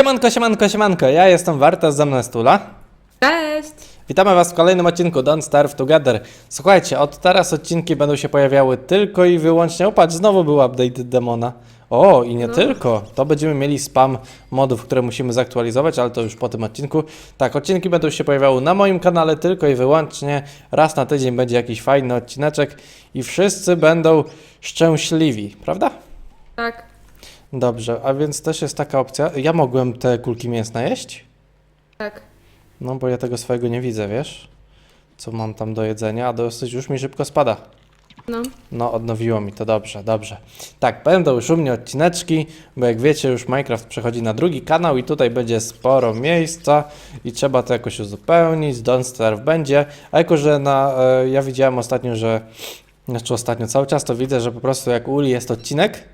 Siemanko, siemanko, siemanko, ja jestem Warta, ze mną jest. Cześć! Witamy Was w kolejnym odcinku Don't Starve Together. Słuchajcie, od teraz odcinki będą się pojawiały tylko i wyłącznie. O, patrz, znowu był update demona. O, i nie No. tylko. To będziemy mieli spam modów, które musimy zaktualizować, ale to już po tym odcinku. Tak, odcinki będą się pojawiały na moim kanale tylko i wyłącznie. Raz na tydzień będzie jakiś fajny odcineczek i wszyscy będą szczęśliwi, prawda? Tak, Dobrze, a więc też jest taka opcja. Ja mogłem te kulki mięsne jeść? tak. No, bo ja tego swojego nie widzę, wiesz? Co mam tam do jedzenia, a dosyć już mi szybko spada. No, No, odnowiło mi to, dobrze, dobrze. Tak, będą już u mnie odcineczki, bo jak wiecie, już Minecraft przechodzi na drugi kanał i tutaj będzie sporo miejsca i trzeba to jakoś uzupełnić, Don't Starve będzie, a jako, że na, e, ja widziałem ostatnio, że, znaczy ostatnio, cały czas to widzę, że po prostu jak u Uli jest odcinek,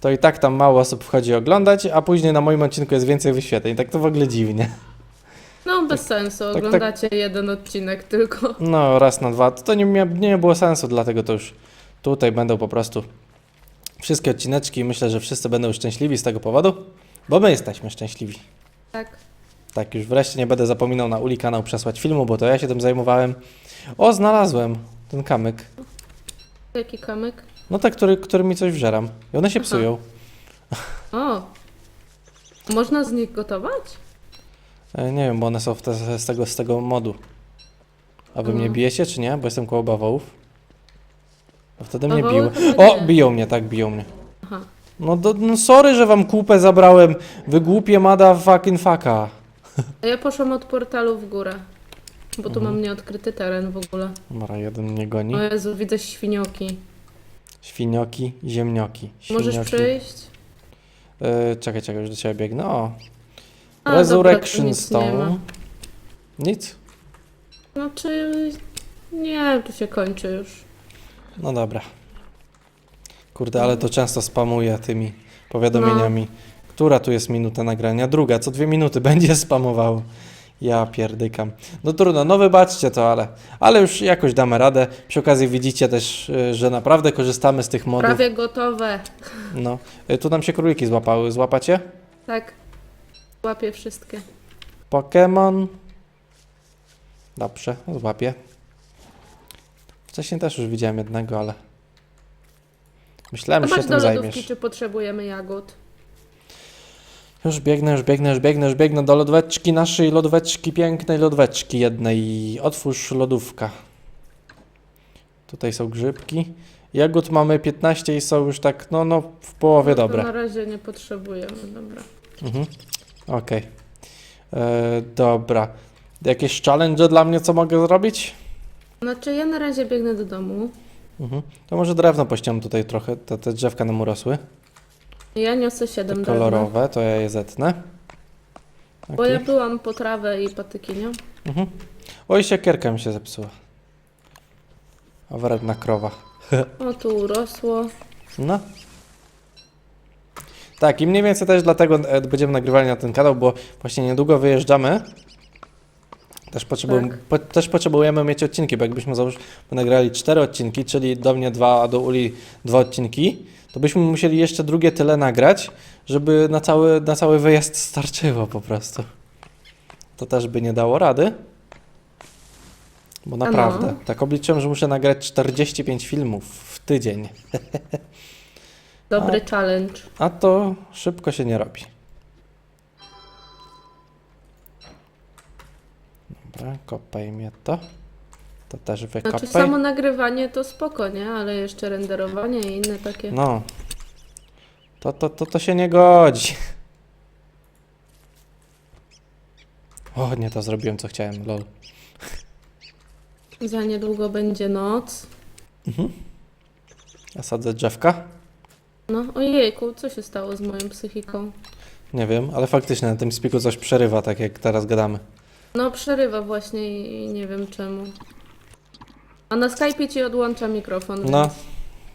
to i tak tam mało osób wchodzi oglądać, a później na moim odcinku jest więcej wyświetleń, tak to w ogóle dziwnie. no bez sensu. tak. Oglądacie jeden odcinek tylko. No, raz na dwa. To nie, nie było sensu, dlatego to już tutaj będą po prostu wszystkie odcineczki i myślę, że wszyscy będą szczęśliwi z tego powodu, bo my jesteśmy szczęśliwi. Tak. Tak, już wreszcie nie będę zapominał na Uli kanał przesłać filmu, bo to ja się tym zajmowałem. O, znalazłem ten kamyk. Jaki kamyk? No tak, który, który mi coś wżeram. I one się Aha. psują. O! Można z nich gotować? E, nie wiem, bo one są w te, z, tego, z tego modu. A wy Mm. mnie bijecie, czy nie? Bo jestem koło bawołów. Bo wtedy mnie Bawoły biły. chyba O, nie. biją mnie, tak, biją mnie. Aha. No, do, no sorry, że wam kupę zabrałem. Wy głupie mada fucking fucka. A ja poszłam od portalu w górę. Bo tu Mhm. mam nieodkryty teren w ogóle. Dobra, jeden mnie goni. O Jezu, widzę świnioki. Świnioki, ziemnioki. Możesz Świnioki. przyjść? E, czekaj, czekaj, już do ciebie biegnę. O, A, dobra, Resurrection tu nic nie ma. Stone. Nic? Znaczy... Nie, tu się kończy już. No dobra. Kurde, ale to często spamuję tymi powiadomieniami. No. Która tu jest minuta nagrania? Druga, co dwie minuty będzie spamowało. Ja pierdykam. No trudno, no wybaczcie to, ale, ale już jakoś damy radę. Przy okazji widzicie też, y, że naprawdę korzystamy z tych modów. Prawie gotowe. No, Y, tu nam się króliki złapały. Złapacie? Tak. Łapię wszystkie. Pokémon. Dobrze, złapię. Wcześniej też już widziałem jednego, ale myślałem, że się Zobacz tym do lodówki, zajmiesz. czy potrzebujemy jagód. Już biegnę, już biegnę, już biegnę, już biegnę do lodóweczki naszej, lodóweczki, pięknej lodóweczki jednej. Otwórz lodówka. Tutaj są grzybki. Jagód mamy 15 i są już tak, no, no, w połowie No to dobre. Na razie nie potrzebujemy, dobra. Mhm. Okej. E, Dobra. Jakieś challenge dla mnie, co mogę zrobić? Znaczy ja na razie biegnę do domu. Mhm. To może drewno pościągnę tutaj trochę, te, te drzewka nam urosły. Ja niosę Te 7 drewna. kolorowe, to ja je zetnę. Bo ja byłam po trawę i patyki, nie? Mhm. Oj, siekierka mi się zepsuła. A wredna krowa. O, tu urosło. No. Tak, i mniej więcej też dlatego e, będziemy nagrywali na ten kanał, bo właśnie niedługo wyjeżdżamy. Też, potrzebujem, Tak. po, też potrzebujemy mieć odcinki, bo jakbyśmy załóż nagrali cztery odcinki, czyli do mnie dwa, a do Uli dwa odcinki, to byśmy musieli jeszcze drugie tyle nagrać, żeby na cały, na cały wyjazd starczyło po prostu. To też by nie dało rady. Bo no. naprawdę, tak obliczyłem, że muszę nagrać 45 filmów w tydzień. Dobry challenge. A to szybko się nie robi. Dobra, kopaj mnie to. To też wykopaj. Znaczy samo nagrywanie to spoko, nie? Ale jeszcze renderowanie i inne takie. No. To, to, to, to się nie godzi. O, nie to zrobiłem, co chciałem, lol. Za niedługo będzie noc. Ja sadzę drzewka? No, ojejku, co się stało z moją psychiką? Nie wiem, ale faktycznie na tym spiku coś przerywa, tak jak teraz gadamy. No, przerywa właśnie i nie wiem czemu. A na Skype'ie ci odłącza mikrofon. No.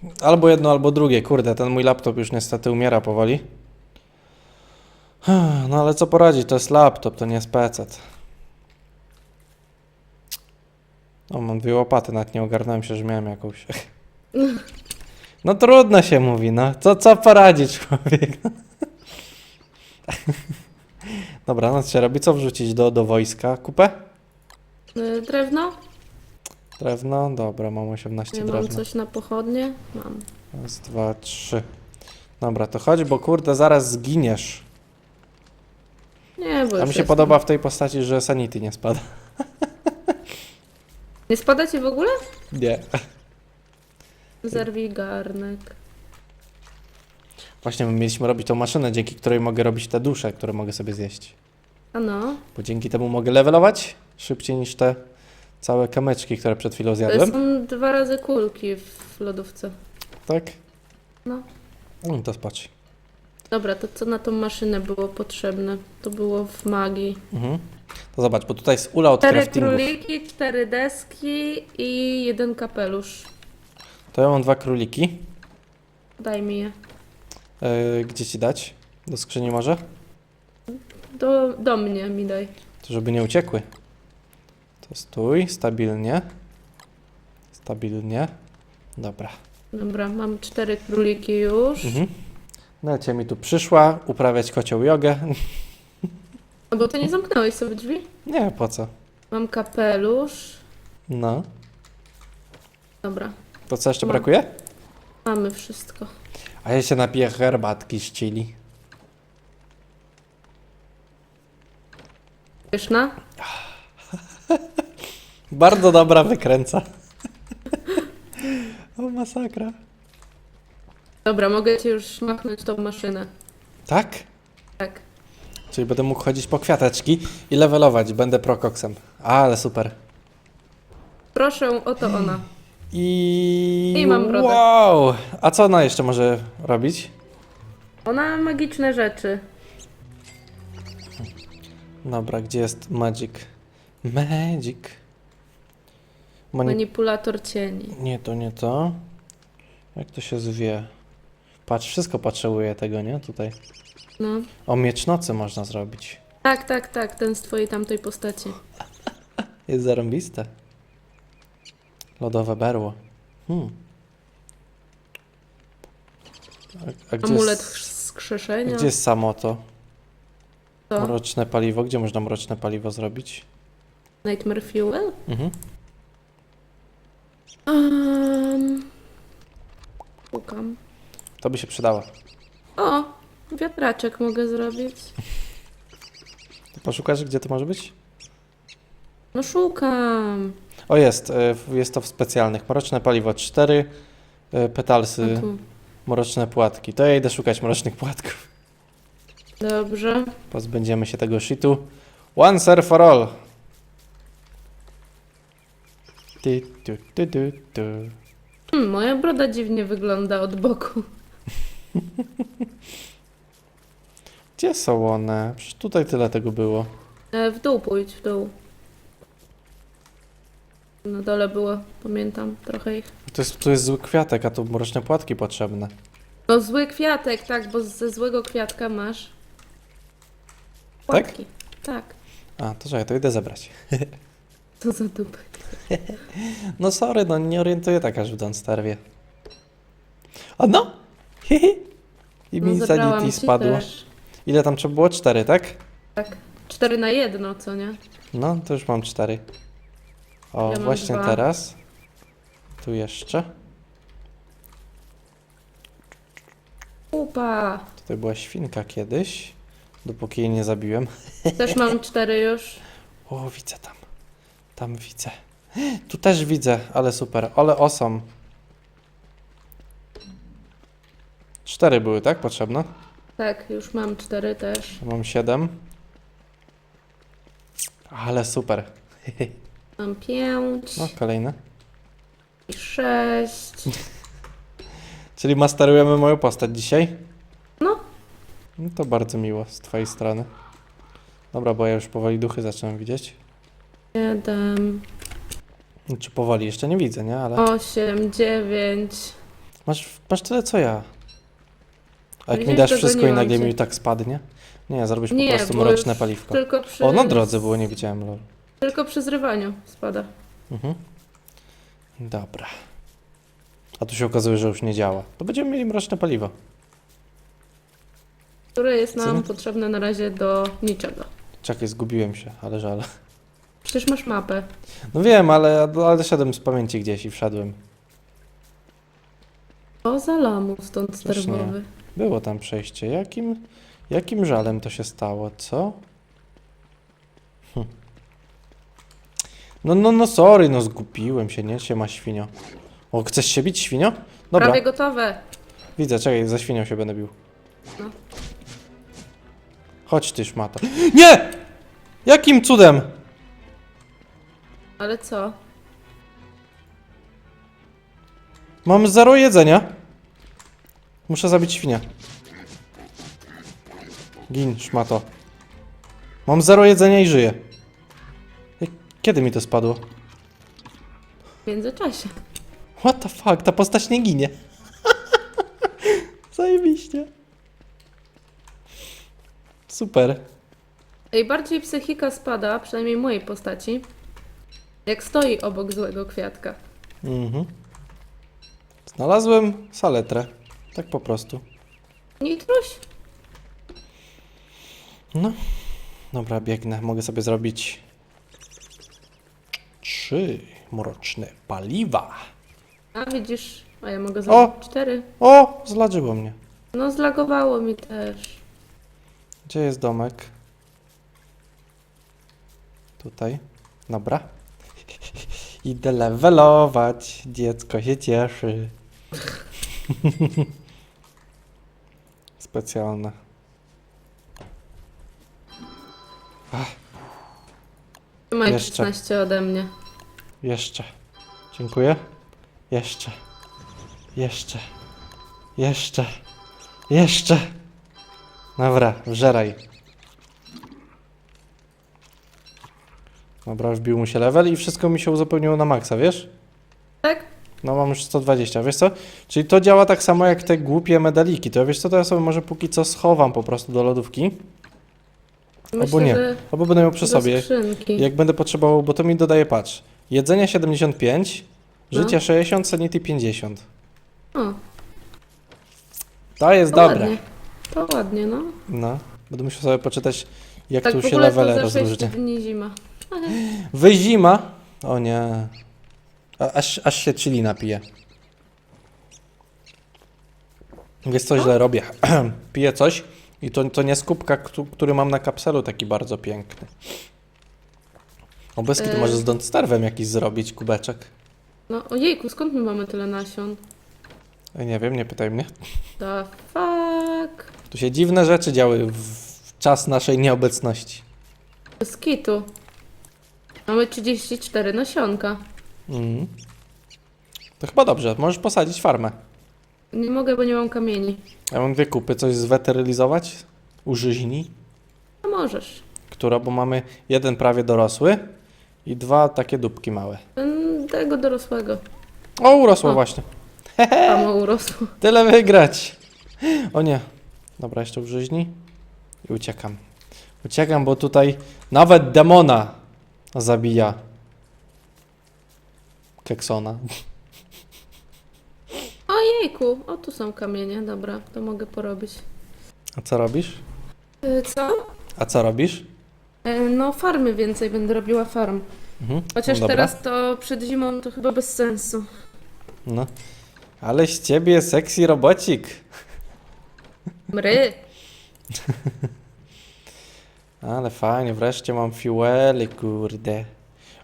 więc- Albo jedno, albo drugie. Kurde, ten mój laptop już niestety umiera powoli. No ale co poradzić, to jest laptop, to nie jest PC. O, mam dwie łopaty, nawet nie ogarnąłem się, że miałem jakąś. No trudno się mówi, no. Co, co poradzić, człowiek? Dobra, no co się robi? Co wrzucić do, do wojska? Kupę? Y, Drewno? Drewno? Dobra, mam 18 Ja mam drewna. coś na pochodnie? Mam. Raz, dwa, trzy. Dobra, to chodź, bo kurde, zaraz zginiesz. Nie, bo A już mi się jestem. podoba w tej postaci, że sanity nie spada. Nie spada ci w ogóle? Nie. Zerwij garnek. Właśnie my mieliśmy robić tą maszynę, dzięki której mogę robić te dusze, które mogę sobie zjeść. A no, Bo dzięki temu mogę levelować szybciej niż te całe kamyczki, które przed chwilą to zjadłem. są dwa razy kulki w lodówce. Tak? No. No to spać. Dobra, to co na tą maszynę było potrzebne? To było w magii. Mhm. To zobacz, bo tutaj jest ula od Cztery craftingów. króliki, cztery deski i jeden kapelusz. To ja mam dwa króliki. Daj mi je. Yy, gdzie ci dać? Do skrzyni może? Do, do mnie mi daj. To żeby nie uciekły. To stój, stabilnie. Stabilnie. Dobra. Dobra, mam cztery króliki już. Mhm. Nelcia mi tu przyszła uprawiać kocioł jogę. No bo ty nie zamknąłeś sobie drzwi? Nie, po co? Mam kapelusz. No. Dobra, To co jeszcze Mam. brakuje? mamy wszystko. A ja się napiję herbatki z chili. Pyszna? Bardzo dobra wykręca. o masakra. Dobra, mogę ci już machnąć tą maszynę. Tak? Tak. Czyli będę mógł chodzić po kwiateczki i levelować. Będę prokoksem. Ale super. Proszę, oto ona. I... I mam brodę. Wow! A co ona jeszcze może robić? Ona ma magiczne rzeczy. Dobra, gdzie jest magic? Magic. Mani... Manipulator cieni. Nie to, nie to. Jak to się zwie? Patrz, wszystko potrzebuje tego, nie? Tutaj. No. O, miecz nocy można zrobić. Tak, tak, tak, ten z twojej tamtej postaci. Jest zarąbiste. Lodowe berło. Hmm. A, a gdzie, Amulet jest, skrzeszenia. gdzie jest samo to? To Mroczne paliwo. Gdzie można mroczne paliwo zrobić? Nightmare Fuel? Mhm. Um, szukam. To by się przydało. O, wiatraczek mogę zrobić. Poszukasz, gdzie to może być? No szukam. O, jest. e, w- Jest to w specjalnych. Mroczne paliwo 4, e, petalsy, A tu. mroczne płatki. To ja idę szukać mrocznych płatków. Dobrze. Pozbędziemy się tego shitu. Once and for all. Ty, tu, tu, tu, tu. Hmm, moja broda dziwnie wygląda od boku. Gdzie są one? Przecież tutaj tyle tego było. E, w dół pójdź, w dół. Na dole było, pamiętam, trochę ich. To jest, tu jest zły kwiatek, a tu mroczne płatki potrzebne. No zły kwiatek, tak, bo ze złego kwiatka masz. Tak? Płatki. Tak. A, to czekaj, to idę zebrać. Co za dupy. No sorry, no nie orientuję tak aż w Don't Starwie. A no! Hihi. I mi No, sanity ci spadło. też. Ile tam trzeba było? Cztery, tak? Tak. Cztery na jedno, co nie? No, to już mam cztery. O, Ja mam właśnie dwa. teraz. Tu jeszcze. Upa. Tutaj była świnka kiedyś, dopóki jej nie zabiłem. Też mam cztery już. O, widzę tam. Tam widzę. Tu też widzę, ale super. Ale osom. Cztery były, tak? Potrzebne? Tak, już mam cztery też. Mam siedem. Ale super. Mam pięć No, kolejne. i sześć. Czyli masterujemy moją postać dzisiaj? No. No to bardzo miło z twojej strony. Dobra, bo ja już powoli duchy zaczynam widzieć. Siedem, Czy powoli? Jeszcze nie widzę, nie? Ale osiem, dziewięć. masz, masz tyle co ja. A jak mi Widzisz, dasz wszystko i nagle cię. mi tak spadnie? Nie, zrobisz po Nie, prostu bo mroczne już paliwko. Tylko przy, O, na drodze było, nie widziałem, lol. Tylko przy zrywaniu spada. Mhm. Dobra. A tu się okazuje, że już nie działa. To będziemy mieli mroczne paliwo. Które jest nam potrzebne na razie do niczego. Czekaj, zgubiłem się, ale żal. Przecież masz mapę. No wiem, ale, ale doszedłem z pamięci gdzieś i wszedłem. O, za lamus stąd Też sterbowy. Było tam przejście. Jakim, jakim żalem to się stało, co? Hm. No, no, no, sorry, no zgubiłem się, nie? Się ma świnio. O, chcesz się bić, świnio? Dobra, Prawie gotowe. widzę, czekaj, za świnią się będę bił. No. Chodź ty, szmato. Nie! Jakim cudem? Ale co? Mam zero jedzenia. Muszę zabić świnia. Gin, szmato. Mam zero jedzenia i żyję. Kiedy mi to spadło? W międzyczasie. What the fuck, ta postać nie ginie. Zajebiście. Super. Ej, bardziej psychika spada, przynajmniej mojej postaci, jak stoi obok złego kwiatka. Mhm. Znalazłem saletrę. Tak po prostu. Nitruś? No. Dobra, biegnę. Mogę sobie zrobić trzy mroczne paliwa. A widzisz, a ja mogę zrobić cztery. O, zladżyło mnie. No zlagowało mi też. Gdzie jest domek? Tutaj. Dobra. Idę levelować. Dziecko się cieszy. Specjalne. Jeszcze. 16 ode mnie. Jeszcze. Dziękuję. Jeszcze. Jeszcze. Jeszcze. Jeszcze. Dobra, wżeraj. Dobra, wbił mu się level i wszystko mi się uzupełniło na maksa, wiesz? Tak? No mam już 120, wiesz co? Czyli to działa tak samo jak te głupie medaliki. To wiesz co, to ja sobie może póki co schowam po prostu do lodówki. Myślę, nie. że Albo będę miał przy do sobie. skrzynki. Jak będę potrzebował, bo to mi dodaje, patrz. Jedzenia 75, No. życia 60, sanity 50. O, To jest to dobre. ładnie. To ładnie, no. No, będę musiał sobie poczytać, jak Tak tu w się ogóle to levele za 6 rozróżnia. dni zima. Wy zima? O nie. A, aż, aż się chili napije. Wiesz co źle robię? Piję coś i to, to nie z kubka, któ- który mam na kapselu, taki bardzo piękny. Obeski to E. może z Don't Starve'em jakiś zrobić kubeczek. No ojejku, skąd my mamy tyle nasion? E, Nie wiem, nie pytaj mnie. The fuck? Tu się dziwne rzeczy działy w czas naszej nieobecności. Z kitu. Mamy 34 nasionka. Mhm. To chyba dobrze, możesz posadzić farmę. Nie mogę, bo nie mam kamieni. Ja mam dwie kupy, coś zweterylizować u żyźni, A możesz. która, bo mamy jeden prawie dorosły i dwa takie dupki małe. Ten, tego dorosłego. O, urosło O. właśnie. Samo urosło. Tyle wygrać. O nie. Dobra, jeszcze u żyźni i uciekam. Uciekam, bo tutaj nawet demona zabija. Keksona. Ojejku, o tu są kamienie, dobra, to mogę porobić. A co robisz? E, co? A co robisz? E, no farmy więcej, będę robiła farm. Mhm. Chociaż no dobra. teraz to przed zimą to chyba bez sensu. No. Ale z ciebie sexy robocik. Mry! Ale fajnie, wreszcie mam fuely, kurde.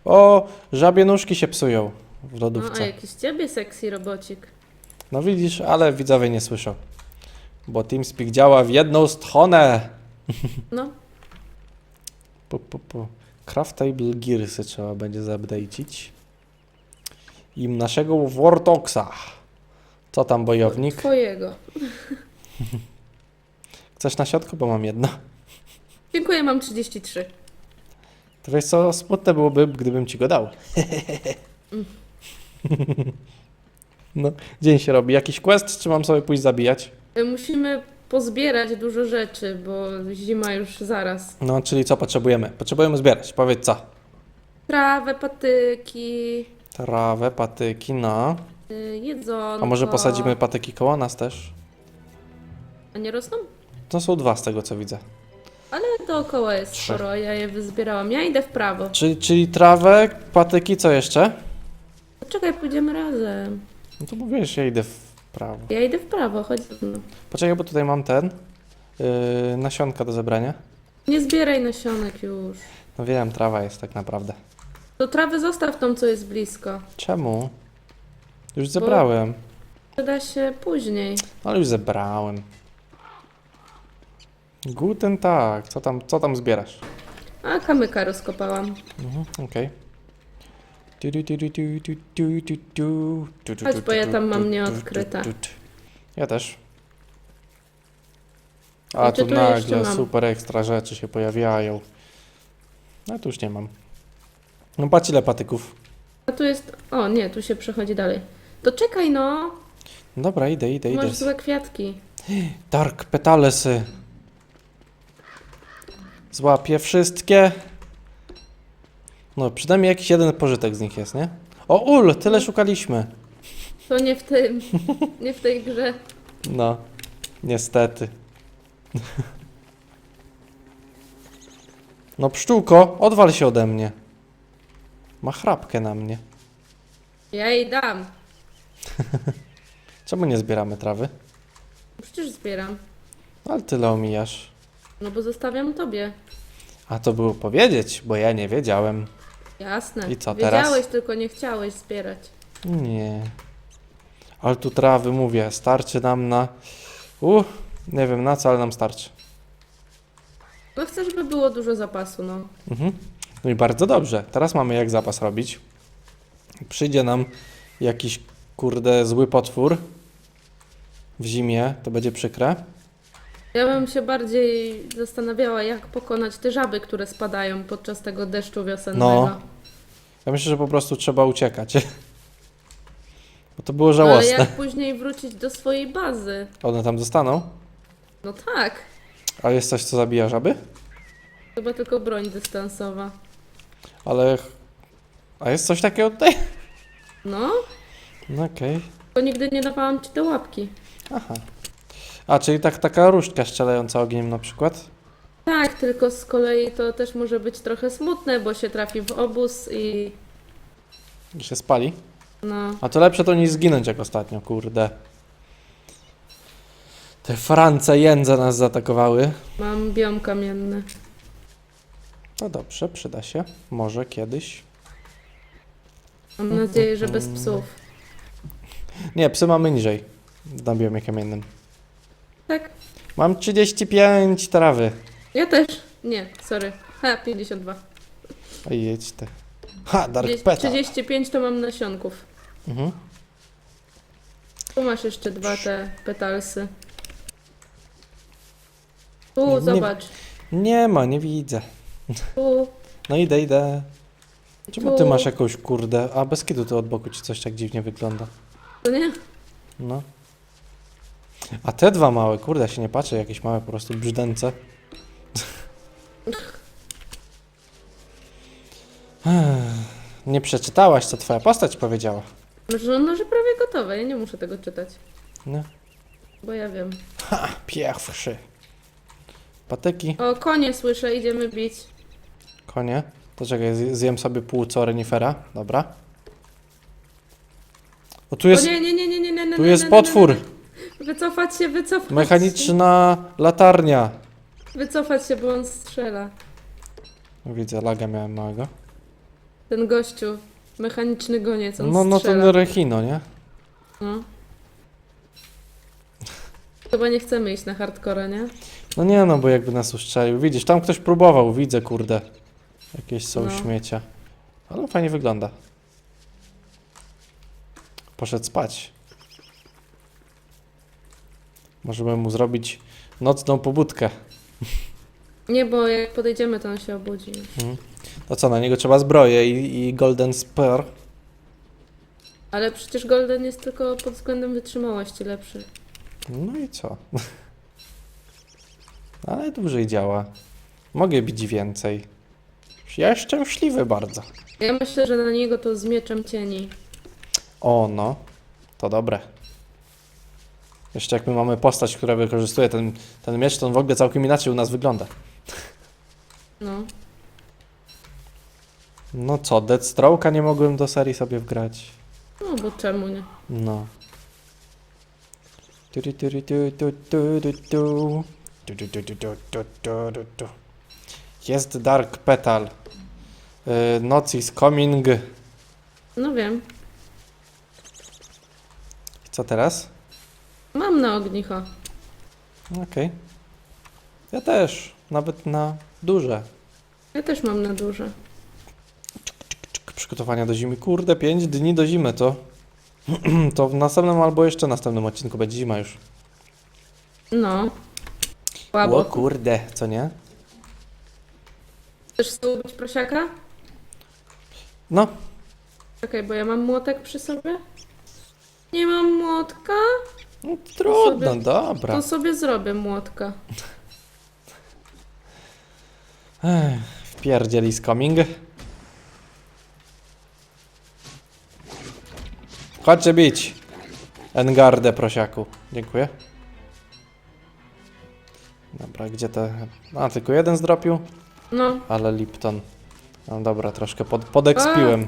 O, żabie nóżki się psują w No, a lodówce. jakiś ciebie sexy robocik. No widzisz, ale widzowie nie słyszą. Bo TeamSpeak działa w jedną stronę. No, Pu, pu, pu. Craftable Gearsy trzeba będzie zaupdate'ić. I naszego Wartoxa. Co tam, bojownik? twojego. Chcesz na środku, bo mam jedno. Dziękuję, mam 33. To wiesz co, smutne byłoby, gdybym ci go dał. no, dzień się robi. Jakiś quest, czy mam sobie pójść zabijać? Musimy pozbierać dużo rzeczy, bo zima już zaraz. No, czyli co potrzebujemy? Potrzebujemy zbierać, powiedz co. Trawę, patyki, Trawę, patyki, no. y, jedzonko. A może posadzimy patyki koło nas też? A nie rosną? To są dwa z tego co widzę. Ale dookoła jest Trzy. sporo, ja je wyzbierałam. Ja idę w prawo. Czyli, czyli trawę, patyki, co jeszcze? Czekaj, pójdziemy razem. No to mówisz, ja idę w prawo. Ja idę w prawo, chodź ze mną. Poczekaj, bo tutaj mam ten, yy, nasionka do zebrania. Nie zbieraj nasionek już. No wiem, trawa jest tak naprawdę. Do trawy zostaw tą, co jest blisko. Czemu? Już zebrałem. Przyda się później. Ale już zebrałem. Guten tak. Co tam, co tam zbierasz? A kamyka rozkopałam. Mhm, okej. Tu, tu, tu, tu, tu, tu, tu, tu, tu, tu, tu, Chodź, tu, bo ja tu, tam mam tu, nieodkryte. tu, tu, tu. Ja też. A Znaczy, tu tu jeszcze nagle mam. super ekstra rzeczy się pojawiają. No tu już nie mam. No patrz ile patyków. A tu jest... O, nie, tu się przechodzi dalej. To czekaj, no. Dobra, idę, idę, idę. Masz złe kwiatki. Dark petalesy. Złapię wszystkie. No, przynajmniej jakiś jeden pożytek z nich jest, nie? O, ul, tyle szukaliśmy. To nie w tym. Nie w tej grze. No, niestety. No, pszczółko, odwal się ode mnie. Ma chrapkę na mnie. Ja jej dam. Czemu nie zbieramy trawy? Przecież zbieram. Ale tyle omijasz. No bo zostawiam tobie. A to było powiedzieć, bo ja nie wiedziałem. Jasne. I co teraz? Wiedziałeś, tylko nie chciałeś zbierać. Nie. Ale tu trawy, mówię, starczy nam na... Uh, nie wiem na co, ale nam starczy. No chcę, żeby było dużo zapasu, no. Mhm. No i bardzo dobrze. Teraz mamy jak zapas robić. Przyjdzie nam jakiś, kurde, zły potwór w zimie, to będzie przykre. Ja bym się bardziej zastanawiała, jak pokonać te żaby, które spadają podczas tego deszczu wiosennego. No. Ja myślę, że po prostu trzeba uciekać. Bo to było No, ale żałosne. jak później wrócić do swojej bazy? One tam zostaną. No tak. A jest coś, co zabija żaby? Chyba tylko broń dystansowa. Ale... A jest coś takiego tutaj? No, No okej. to nigdy nie dawałam ci do łapki. Aha. A, czyli tak, taka różdżka strzelająca ogniem na przykład? Tak, tylko z kolei to też może być trochę smutne, bo się trafi w obóz i I się spali? no. A to lepsze to niż zginąć jak ostatnio, kurde. Te France jędze nas zaatakowały. Mam biom kamienny. No dobrze, przyda się. Może kiedyś. Mam nadzieję, że bez psów. Nie, psy mamy niżej. Na biomie kamiennym. Tak? Mam 35 trawy. Ja też. Nie, sorry. Ha, 52. A jedź te. Ha, Dark 30 Petal. 35 to mam nasionków. Mhm. Tu masz jeszcze dwa te petalsy. Tu, Nie- zobacz. Nie ma, nie widzę. Tu, No idę, idę. Czemu ty Tu. masz jakąś kurde... A bez kitu to od boku ci coś tak dziwnie wygląda. to nie? No. A te dwa małe, kurde, ja się nie patrzę, jakieś małe po prostu brzdęce. Nie przeczytałaś, co twoja postać powiedziała. Że, no, że prawie gotowe. Ja nie muszę tego czytać. No. Bo ja wiem. Pierwszy. Patyki, O, konie słyszę, idziemy bić. konie. To czekaj, zj- zjem sobie płuco renifera. Dobra. O, tu jest, o nie, nie, nie, nie, nie, nie, nie, tu nie, jest nie, nie, potwór. nie. Wycofać się, wycofać Mechaniczna latarnia. się. Wycofać się, bo on strzela. Widzę, laga miałem małego. Ten gościu. Mechaniczny goniec, on No, no strzela. ten Rechino, nie? No. Chyba nie chcemy iść na hardcore, nie? No nie no, bo jakby nas uszczelił. Widzisz, tam ktoś próbował, widzę, kurde. Jakieś są No. śmiecia. Ale fajnie wygląda. Poszedł spać. Możemy mu zrobić nocną pobudkę. Nie, bo jak podejdziemy, to on się obudzi. To co, na niego trzeba zbroję i, i golden spear. Ale przecież Golden jest tylko pod względem wytrzymałości lepszy. No i co? Ale dłużej działa. Mogę bić więcej. Ja szczęśliwy bardzo. Ja myślę, że na niego to z mieczem cieni. O, no. To dobre. Jeszcze jak my mamy postać, która wykorzystuje ten, ten miecz, to on w ogóle całkiem inaczej u nas wygląda. No. No co, Deathstroke'a nie mogłem do serii sobie wgrać. No bo czemu nie? No. Tu, tu, tu, tu, tu, tu, tu, tu. Tu, tu, tu, tu, tu, tu, tu, tu, tu. Jest Dark Petal. Y, Noc is coming. No wiem. Co teraz? Mam na ognicho. Okej. Ja też. Nawet na duże. Ja też mam na duże. Czyk, Przygotowania do zimy. Kurde, 5 dni do zimy to. to w następnym albo jeszcze następnym odcinku będzie zima już. No. O kurde, co nie? Chcesz sobie prosiaka? No, Czekaj, bo ja mam młotek przy sobie. Nie mam młotka? No trudno, sobie- dobra. To sobie zrobię młotka. Ech, Wpierdzieli z coming. Chodźcie bić. Engardę, prosiaku. Dziękuję. Dobra, gdzie te... A, tylko jeden zdropił? No. Ale Lipton. No dobra, troszkę pod, podekspiłem.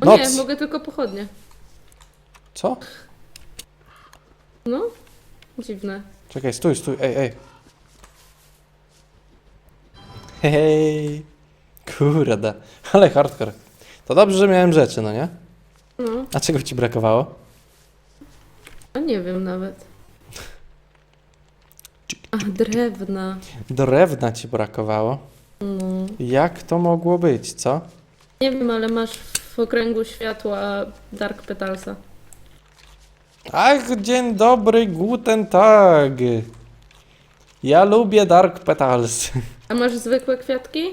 O Noc! nie, mogę tylko pochodnie. Co? No. Dziwne. Czekaj, stój, stój, ej, ej. Hej, kurde, ale hardcore. To dobrze, że miałem rzeczy, no nie? No. A czego ci brakowało? A nie wiem nawet. A, drewna. Drewna ci brakowało. No. Jak to mogło być, co? Nie wiem, ale masz w okręgu światła Dark Petalsa. Ach, dzień dobry, guten tag. Ja lubię Dark Petals. A masz zwykłe kwiatki?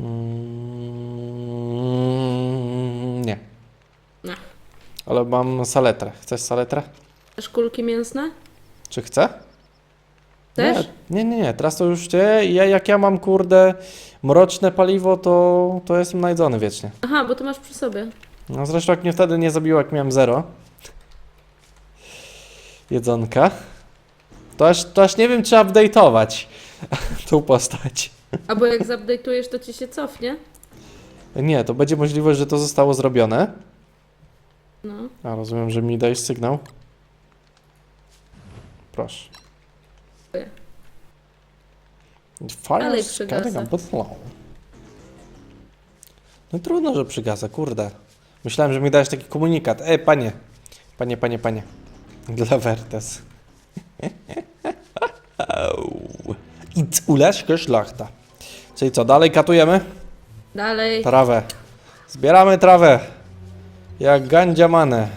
Mm, nie. Nie. Ale mam saletrę. Chcesz saletrę? Też kulki mięsne? Czy chcę? Też? Nie, nie, nie, nie. Teraz to już nie. Ja, jak ja mam, kurde, mroczne paliwo, to, to jestem najedzony wiecznie. Aha, bo to masz przy sobie. No zresztą jak mnie wtedy nie zabiło, jak miałem zero jedzonka, to aż, to aż nie wiem, czy update'ować tą postać. Albo jak zupdate'ujesz, to ci się cofnie. Nie, to będzie możliwość, że to zostało zrobione. No. A, rozumiem, że mi dajesz sygnał. Proszę. Dziękuję. Fire Dalej przygasa. low. No trudno, że przygasa, kurde. Myślałem, że mi dajesz taki komunikat. Ej, panie. Panie, panie, panie. Dla Vertes. Au. Idź uleżkę szlachta. Czyli co, dalej katujemy? Dalej. Trawę. Zbieramy trawę. Jak gandziamane.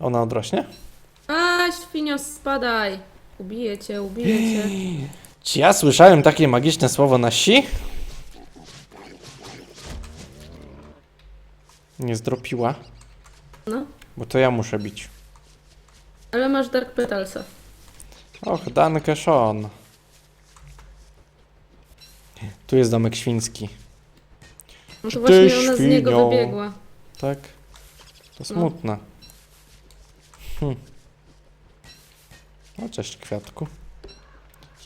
Ona odrośnie? A, świnio, spadaj. Ubiję cię, ubiję cię. Czy ja słyszałem takie magiczne słowo na si? Nie zdropiła, No. bo to ja muszę bić. Ale masz Dark Petalsa. Och, danke schon. Tu jest domek świński, No to ty, właśnie ona z niego wybiegła. tak? To smutne. Hm. O, cześć kwiatku.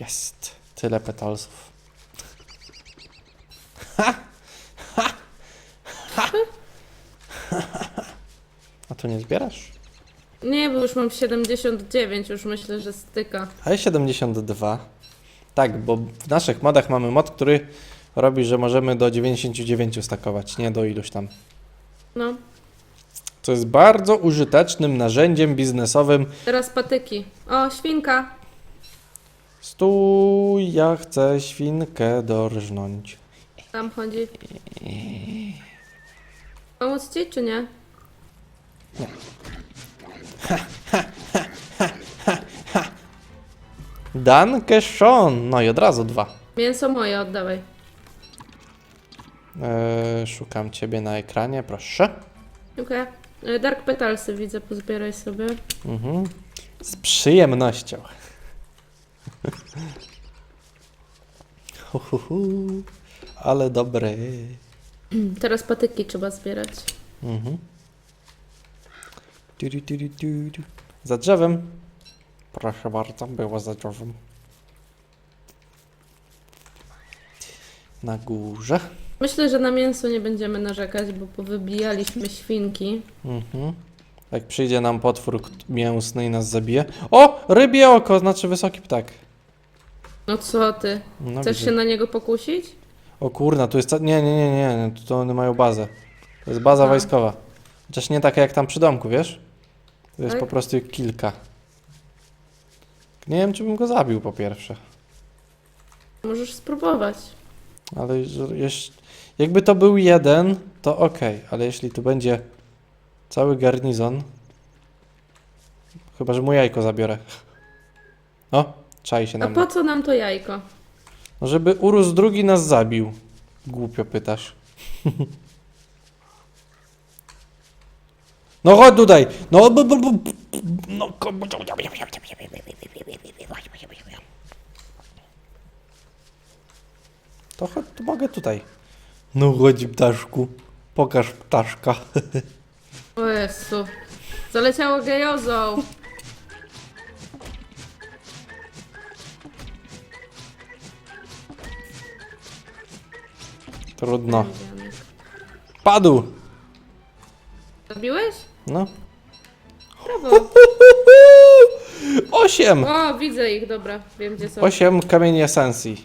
Jest. Tyle petalsów. Ha! Ha! Ha! A to nie zbierasz? Nie, bo już mam 79, już myślę, że styka. Ale 72. Tak, bo w naszych modach mamy mod, który robi, że możemy do 99 stakować, nie do iluś tam. No. Co jest bardzo użytecznym narzędziem biznesowym. Teraz patyki. O, świnka. Stój, ja chcę świnkę dorżnąć. Tam chodzi. Pomóc ci, czy nie? Danke schon. No i od razu dwa. Mięso moje oddawaj. Eee, szukam ciebie na ekranie, proszę. Dziękuję. E, Dark Petalsy widzę, pozbieraj sobie. Mhm. Z przyjemnością. Hu. Ale dobry. Teraz patyki trzeba zbierać. Mhm. Du, du, du, du, du, du. Za drzewem. Proszę bardzo, było za drzewem. Na górze. Myślę, że na mięso nie będziemy narzekać, bo powybijaliśmy świnki. Mhm. Jak przyjdzie nam potwór k- mięsny i nas zabije. O! Rybie oko, znaczy wysoki ptak. No co ty? No, Chcesz widzę. się na niego pokusić? O kurna, tu jest. Ca... Nie, nie, nie, nie, nie. Tu to one mają bazę. To jest baza A. wojskowa. Chociaż nie taka jak tam przy domku, wiesz? Tu jest Tak? po prostu ich kilka. Nie wiem, czy bym go zabił po pierwsze. Możesz spróbować. Ale że- jeś... jakby to był jeden, to okej. Ale jeśli tu będzie cały garnizon. Chyba, że mu jajko zabiorę. O, czai się na A mnie. po co nam to jajko? No, żeby urósł drugi nas zabił. Głupio pytasz. No chodź tutaj! No bu, no To chodź, to mogę tutaj. No chodź ptaszku. Pokaż ptaszka. O Jezu. Zaleciało gejozą. Trudno. Padł! Zabiłeś? No. Brawo. Osiem! O, widzę ich, dobra. Wiem gdzie są. Osiem kamieni esencji.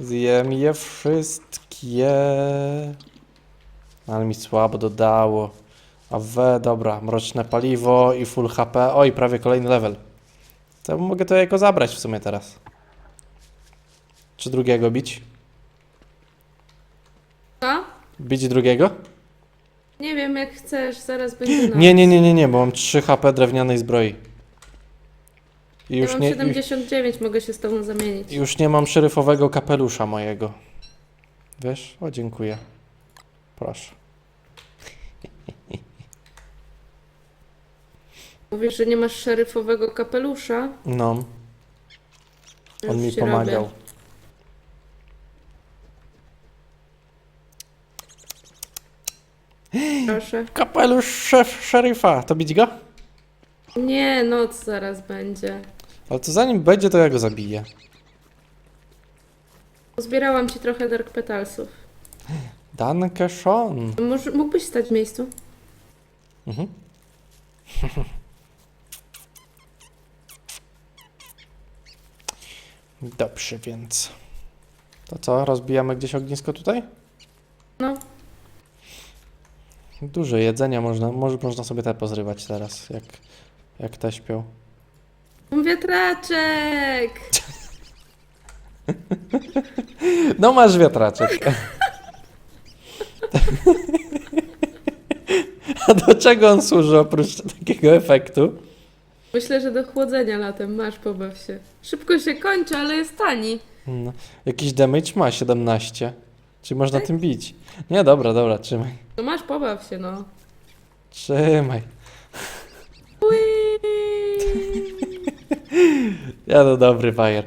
Zjem je wszystkie. Ale mi słabo dodało. A we, dobra, mroczne paliwo i full HP. Oj, prawie kolejny level. To mogę to jako zabrać w sumie teraz. Czy drugiego bić? A? Bić drugiego? Nie wiem jak chcesz, zaraz będzie noc. Nie, nie, nie, nie, nie, bo mam 3 HP drewnianej zbroi. I Ja już mam nie, 79, mogę się z tobą zamienić. Już nie mam szeryfowego kapelusza mojego. Wiesz? O, dziękuję. Proszę. Mówisz, że nie masz szeryfowego kapelusza? No, Już on mi ci pomagał. robię. Proszę. Kapelusz szef szeryfa. To bić go? Nie, noc zaraz będzie. Ale to zanim będzie, to ja go zabiję. Zbierałam ci trochę Dark Petalsów. Danke schon. Może, mógłbyś stać w miejscu? Mhm. Dobrze, więc. To co, rozbijamy gdzieś ognisko tutaj? No. Dużo jedzenia można, może, można sobie te pozrywać teraz, jak, jak te śpią. Wiatraczek! No masz wiatraczek. A do czego on służy oprócz takiego efektu? Myślę, że do chłodzenia latem. Masz, pobaw się. Szybko się kończy, ale jest tani. No, jakiś damage ma 17. Czy można tym bić? Nie, dobra, dobra, trzymaj. No masz, pobaw się, no. Trzymaj. Ja to dobry bajer.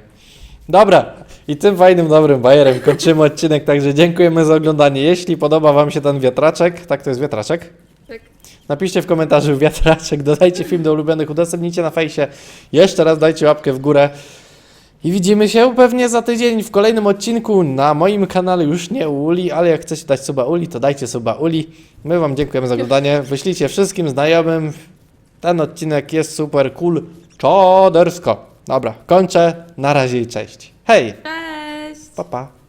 Dobra, i tym fajnym, dobrym bajerem kończymy odcinek, także dziękujemy za oglądanie. Jeśli podoba Wam się ten wiatraczek, tak to jest wiatraczek? Tak. Napiszcie w komentarzu wiatraczek, dodajcie film do ulubionych, udostępnijcie na fejsie. Jeszcze raz dajcie łapkę w górę. I widzimy się pewnie za tydzień w kolejnym odcinku na moim kanale, już nie u Uli, ale jak chcecie dać suba Uli, to dajcie suba Uli. My Wam dziękujemy za oglądanie. Wyślijcie wszystkim znajomym. Ten odcinek jest super cool. Czodersko. Dobra, kończę. Na razie i cześć. Hej, Cześć! pa pa.